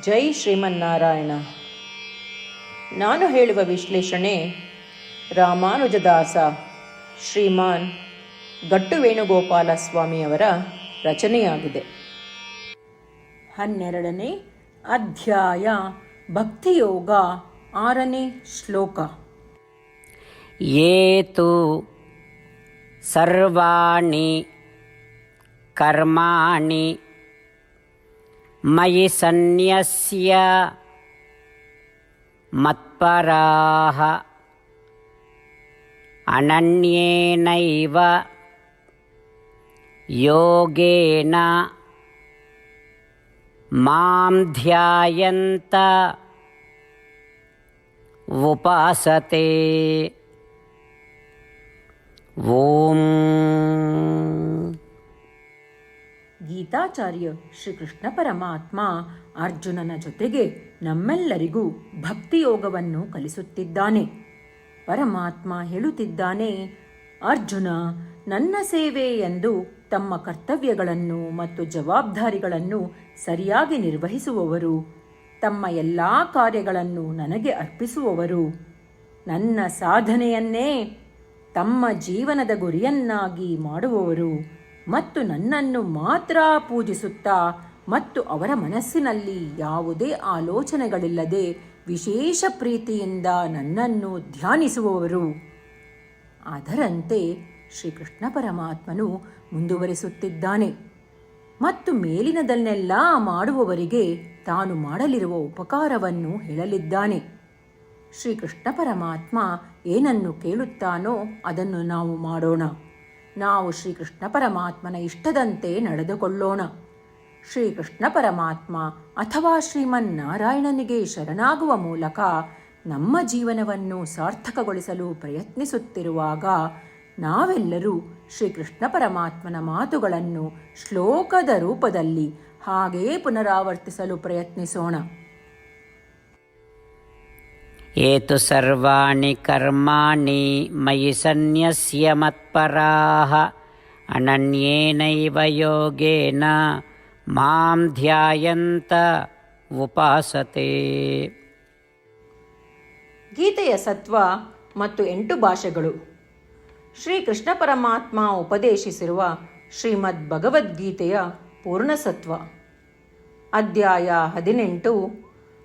ಜೈ ಶ್ರೀಮನ್ನಾರಾಯಣ. ನಾನು ಹೇಳುವ ವಿಶ್ಲೇಷಣೆ ರಾಮಾನುಜದಾಸ ಶ್ರೀಮಾನ್ ಗಟ್ಟು ವೇಣುಗೋಪಾಲ ಸ್ವಾಮಿಯವರ ರಚನೆಯಾಗಿದೆ. ಹನ್ನೆರಡನೇ ಅಧ್ಯಾಯ ಭಕ್ತಿಯೋಗ ಆರನೇ ಶ್ಲೋಕ. ಏತು ಸರ್ವಾಣಿ ಕರ್ಮಾಣಿ మయి సన్యస్య మత్పరాహ అనన్యేనైవ యోగేన మాం ధ్యాయంత ఉపాసతే ఓం ಗೀತಾಚಾರ್ಯ ಶ್ರೀಕೃಷ್ಣ ಪರಮಾತ್ಮ ಅರ್ಜುನನ ಜೊತೆಗೆ ನಮ್ಮೆಲ್ಲರಿಗೂ ಭಕ್ತಿಯೋಗವನ್ನು ಕಲಿಸುತ್ತಿದ್ದಾನೆ. ಪರಮಾತ್ಮ ಹೇಳುತ್ತಿದ್ದಾನೆ, ಅರ್ಜುನ, ನನ್ನ ಸೇವೆ ಎಂದು ತಮ್ಮ ಕರ್ತವ್ಯಗಳನ್ನು ಮತ್ತು ಜವಾಬ್ದಾರಿಗಳನ್ನು ಸರಿಯಾಗಿ ನಿರ್ವಹಿಸುವವರು, ತಮ್ಮ ಎಲ್ಲ ಕಾರ್ಯಗಳನ್ನು ನನಗೆ ಅರ್ಪಿಸುವವರು. ನನ್ನ ಸಾಧನೆಯನ್ನೇ ತಮ್ಮ ಜೀವನದ ಗುರಿಯನ್ನಾಗಿ ಮಾಡುವವರು. ಮತ್ತು ನನ್ನನ್ನು ಮಾತ್ರ ಪೂಜಿಸುತ್ತಾ ಮತ್ತು ಅವರ ಮನಸ್ಸಿನಲ್ಲಿ ಯಾವುದೇ ಆಲೋಚನೆಗಳಿಲ್ಲದೆ ವಿಶೇಷ ಪ್ರೀತಿಯಿಂದ ನನ್ನನ್ನು ಧ್ಯಾನಿಸುವವರು. ಅದರಂತೆ ಶ್ರೀಕೃಷ್ಣ ಪರಮಾತ್ಮನು ಮುಂದುವರಿಸುತ್ತಿದ್ದಾನೆ. ಮತ್ತು ಮೇಲಿನದನ್ನೆಲ್ಲ ಮಾಡುವವರಿಗೆ ತಾನು ಮಾಡಲಿರುವ ಉಪಕಾರವನ್ನು ಹೇಳಲಿದ್ದಾನೆ. ಶ್ರೀಕೃಷ್ಣ ಪರಮಾತ್ಮ ಏನನ್ನು ಕೇಳುತ್ತಾನೋ ಅದನ್ನು ನಾವು ಮಾಡೋಣ. ನಾವು ಶ್ರೀಕೃಷ್ಣ ಪರಮಾತ್ಮನ ಇಷ್ಟದಂತೆ ನಡೆದುಕೊಳ್ಳೋಣ. ಶ್ರೀಕೃಷ್ಣ ಪರಮಾತ್ಮ ಅಥವಾ ಶ್ರೀಮನ್ನಾರಾಯಣನಿಗೆ ಶರಣಾಗುವ ಮೂಲಕ ನಮ್ಮ ಜೀವನವನ್ನು ಸಾರ್ಥಕಗೊಳಿಸಲು ಪ್ರಯತ್ನಿಸುತ್ತಿರುವಾಗ ನಾವೆಲ್ಲರೂ ಶ್ರೀಕೃಷ್ಣ ಪರಮಾತ್ಮನ ಮಾತುಗಳನ್ನು ಶ್ಲೋಕದ ರೂಪದಲ್ಲಿ ಹಾಗೇ ಪುನರಾವರ್ತಿಸಲು ಪ್ರಯತ್ನಿಸೋಣ. ಏತು ಸರ್ವಾಣಿ ಕರ್ಮಾಣಿ ಮಯಿ ಸನ್ಯಸ್ಯ ಮತ್ಪರಾಹ ಅನನ್ಯೇನೈವ ಯೋಗೇನ ಮಾಂ ಧ್ಯಾಯಂತ ಉಪಾಸತೆ ಗೀತೆಯ ಸತ್ವ ಮತ್ತು ಎಂಟು ಭಾಷೆಗಳು. ಶ್ರೀಕೃಷ್ಣ ಪರಮಾತ್ಮ ಉಪದೇಶಿಸಿರುವ ಶ್ರೀಮದ್ ಭಗವದ್ಗೀತೆಯ ಪೂರ್ಣಸತ್ವ ಅಧ್ಯಾಯ ಹದಿನೆಂಟು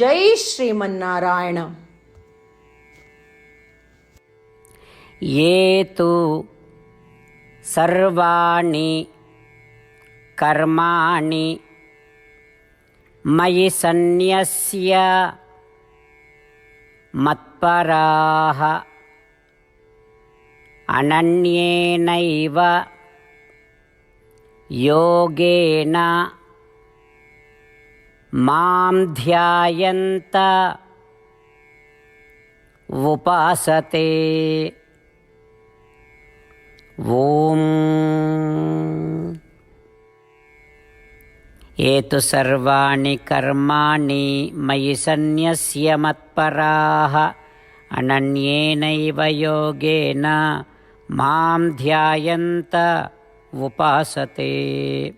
जै श्रीमन्नारायण। ये तु सर्वाणि कर्माणि मयि सन्न्यस्य मत्पराः अनन्येनैव योगेन మాం ధ్యాయంత. ఉపాసతే. ఓం. ఏతు సర్వాణి కర్మాణి మయి సన్యస్య మత్పరా. అనన్యేనైవ యోగేన. మాం ధ్యాయంత. ఉపాసతే.